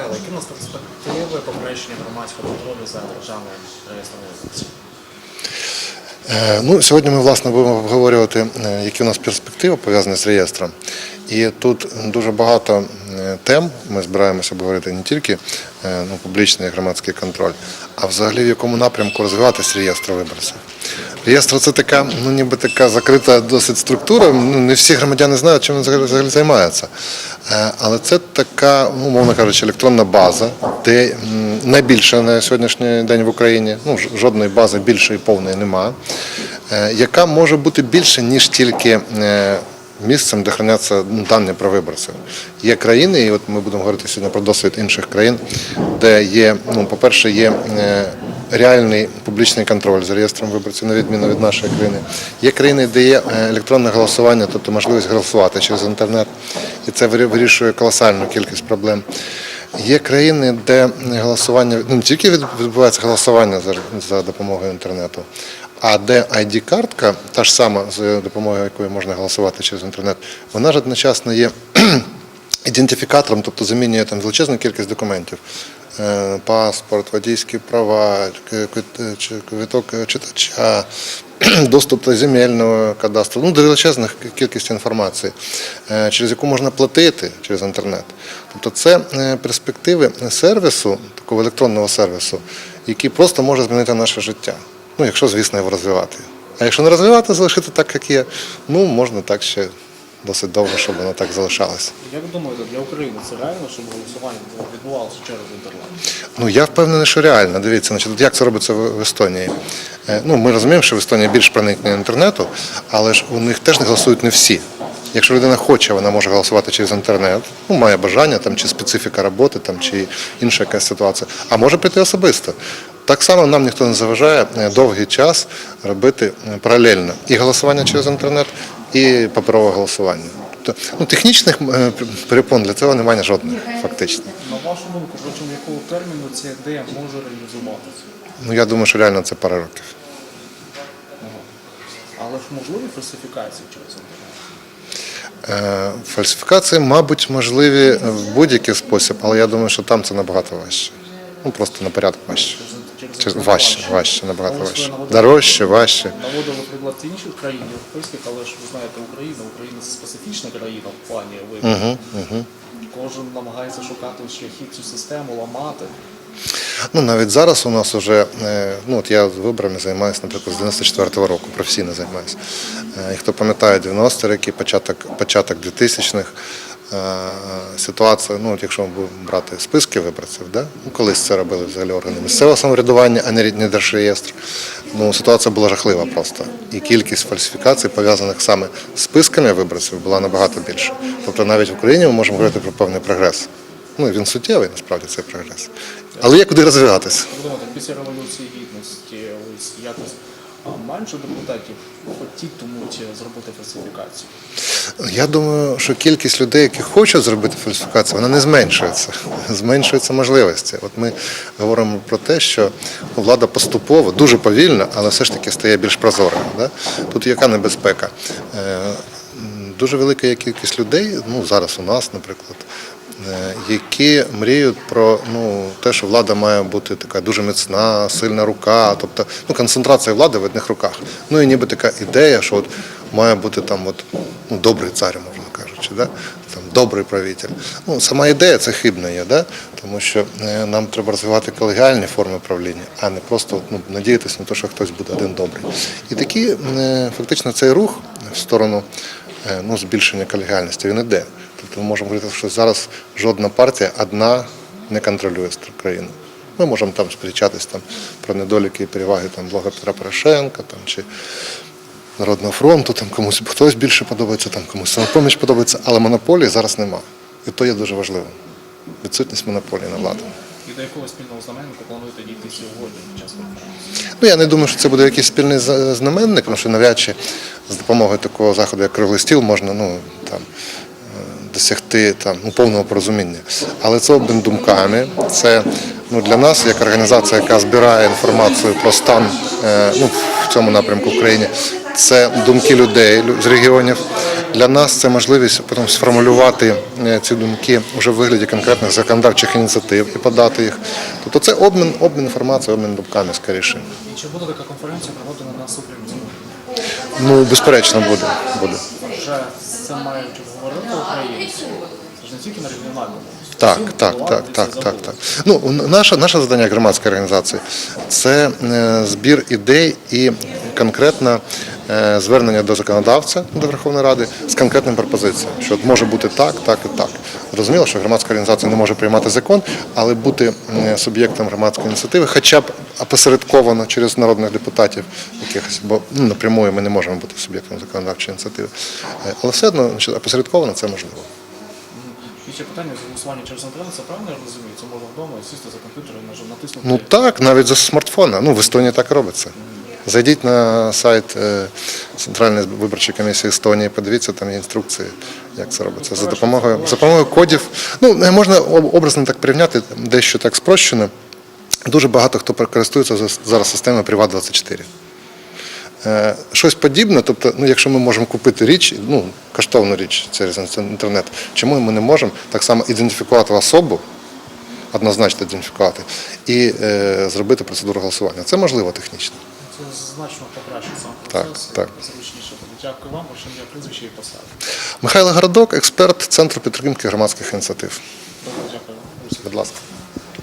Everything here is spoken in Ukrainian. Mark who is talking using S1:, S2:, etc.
S1: Михайло, які у нас перспективи покращення громадського контролю за державним реєстром виборців?
S2: Е, Ну, сьогодні ми власне будемо обговорювати, е, які у нас перспективи пов'язані з реєстром. І тут дуже багато е, тем. Ми збираємося обговорити не тільки ну, публічний громадський контроль, а взагалі в якому напрямку розвиватись реєстр виборців. Реєстр це така, ну ніби така закрита досить структура. Ну, не всі громадяни знають, чим він взагалі займається. Е, Але це така, ну, умовно кажучи, електронна база, де м, найбільша на сьогоднішній день в Україні, ну жодної бази більшої повної немає, е, яка може бути більше, ніж тільки. е, Місцем, де храняться ну, дані про виборців. Є країни, і от ми будемо говорити сьогодні про досвід інших країн, де є, ну, по-перше, є реальний публічний контроль за реєстром виборців, на відміну від нашої країни. Є країни, де є е, електронне голосування, тобто можливість голосувати через інтернет, і це вирішує колосальну кількість проблем. Є країни, де голосування ну, не тільки від- відбувається голосування за, за допомогою інтернету, а де ID-картка, та ж сама, з допомогою якої можна голосувати через інтернет, вона ж одночасно є ідентифікатором, тобто замінює там величезну кількість документів. Е, Паспорт, водійські права, к- квиток читача, доступ до земельного кадастру, ну, до величезних кількість інформації, е, через яку можна платити через інтернет. Тобто це е, перспективи сервісу, такого електронного сервісу, який просто може змінити наше життя. Ну, якщо, звісно, його розвивати. А якщо не розвивати, залишити так, як є, ну можна так ще досить довго, щоб воно так залишалося.
S1: Як думаєте, для України це реально, щоб голосування відбувалося через інтернет?
S2: Ну я впевнений, що реально. Дивіться, значить, як це робиться в в Естонії. Е, Ну, ми розуміємо, що в Естонії більш проникнення інтернету, але ж у них теж не голосують не всі. Якщо людина хоче, вона може голосувати через інтернет, ну, має бажання, там, чи специфіка роботи, там, чи інша якась ситуація, а може прийти особисто. Так само нам ніхто не заважає е, довгий час робити е, паралельно і голосування через інтернет, і паперове голосування. Тобто, ну, технічних е, перепон для цього немає жодних, фактично.
S1: На вашу думку, протягом якого терміну ця ідея може реалізуватися?
S2: Ну, я думаю, що реально це пара років.
S1: Але ж можливі фальсифікації через інтернет?
S2: Фальсифікації, мабуть, можливі в будь-який спосіб, але я думаю, що там це набагато важче. Ну, просто на порядок важче. Важче, важче, набагато важче. Дорожче, важче.
S1: Наводили приклад інших країн європейських, але ж ви знаєте, Україна, Україна це специфічна країна в плані виборів.
S2: Угу, угу.
S1: Кожен намагається шукати шляхи цю систему ламати.
S2: Ну, навіть зараз у нас вже, е, ну от я виборами займаюся, наприклад, з 94-го року, професійно займаюся. Е, І хто пам'ятає 90-ті роки, початок, початок 2000-х, е, ситуація, ну от якщо ми будемо брати списки виборців, да? ну, колись це робили взагалі органи місцевого самоврядування, а не рід- держреєстр. Ну, ситуація була жахлива просто. І кількість фальсифікацій, пов'язаних саме з списками виборців, була набагато більша. Тобто навіть в Україні ми можемо говорити про певний прогрес. Ну, він суттєвий, насправді, цей прогрес. Але є куди розвиватися.
S1: Після революції гідності ось якось менше депутатів хотітимуть зробити фальсифікацію?
S2: Я думаю, що кількість людей, які хочуть зробити фальсифікацію, вона не зменшується. Зменшуються можливості. От ми говоримо про те, що влада поступово, дуже повільно, але все ж таки стає більш прозорою. Да? Тут яка небезпека? Е, Дуже велика кількість людей, ну зараз у нас, наприклад, які мріють про ну, те, що влада має бути така дуже міцна, сильна рука, тобто ну, концентрація влади в одних руках. Ну і ніби така ідея, що от має бути там от, ну, добрий цар, можна кажучи, да? там, добрий правитель. Ну, сама ідея це хибна є, да? тому що е, нам треба розвивати колегіальні форми правління, а не просто ну, надіятися на те, що хтось буде один добрий. І такий е, фактично цей рух в сторону е, ну, збільшення колегіальності, він іде. Тобто ми можемо говорити, що зараз жодна партія одна не контролює країну. Ми можемо там сперечатись там, про недоліки і переваги там, блога Петра Порошенка там, чи Народного фронту, там, комусь хтось більше подобається, там, комусь самопоміч подобається, але монополії зараз нема. І то є дуже важливо. Відсутність монополії на владу.
S1: І до якого спільного знаменника плануєте дійти сьогодні під час конференції?
S2: Ну, я не думаю, що це буде якийсь спільний знаменник, тому що навряд чи з допомогою такого заходу, як круглий стіл, можна ну, там, досягти там, ну, повного порозуміння. Але це обмін думками. Це ну, для нас, як організація, яка збирає інформацію про стан е, ну, в цьому напрямку в країні, це думки людей з регіонів. Для нас це можливість потім сформулювати е, ці думки вже в вигляді конкретних законодавчих ініціатив і подати їх. Тобто це обмін, обмін інформацією, обмін думками скоріше.
S1: І чи буде така конференція проводена на Супрімці?
S2: Ну, безперечно, буде. буде.
S1: Вже це мають обговорити українці. Це ж не тільки на регіональному.
S2: Так, так, так, так, так, так. Ну, наше, наше завдання громадської організації це е, збір ідей і конкретне звернення до законодавця до Верховної Ради з конкретними пропозиціями, що от може бути так, так і так. Зрозуміло, що громадська організація не може приймати закон, але бути е, суб'єктом громадської ініціативи, хоча б опосередковано через народних депутатів, якихось, бо ну, напрямую ми не можемо бути суб'єктом законодавчої ініціативи. Е, Але все одно опосередковано це можливо.
S1: І ще питання з голосування через інтернет, це правильно я розумію? Це можна вдома сісти за комп'ютер і натиснути.
S2: Ну так, навіть за смартфона. Ну, в Естонії так робиться. Зайдіть на сайт е, Центральної виборчої комісії Естонії, подивіться, там є інструкції, як це робиться. За допомогою, за допомогою кодів. Ну, можна образно так порівняти, дещо так спрощено. Дуже багато хто користується зараз системою Privat24. Е, Щось подібне, тобто, ну, якщо ми можемо купити річ, ну, коштовну річ через інтернет, чому ми не можемо так само ідентифікувати особу, однозначно ідентифікувати, і е, зробити процедуру голосування. Це можливо технічно.
S1: Це значно покращить сам
S2: Так,
S1: процес.
S2: так.
S1: Зручніше буде. Дякую вам, вашим я прізвище і посаду.
S2: Михайло Городок, експерт Центру підтримки громадських ініціатив.
S1: Добре, дякую.
S2: Будь ласка.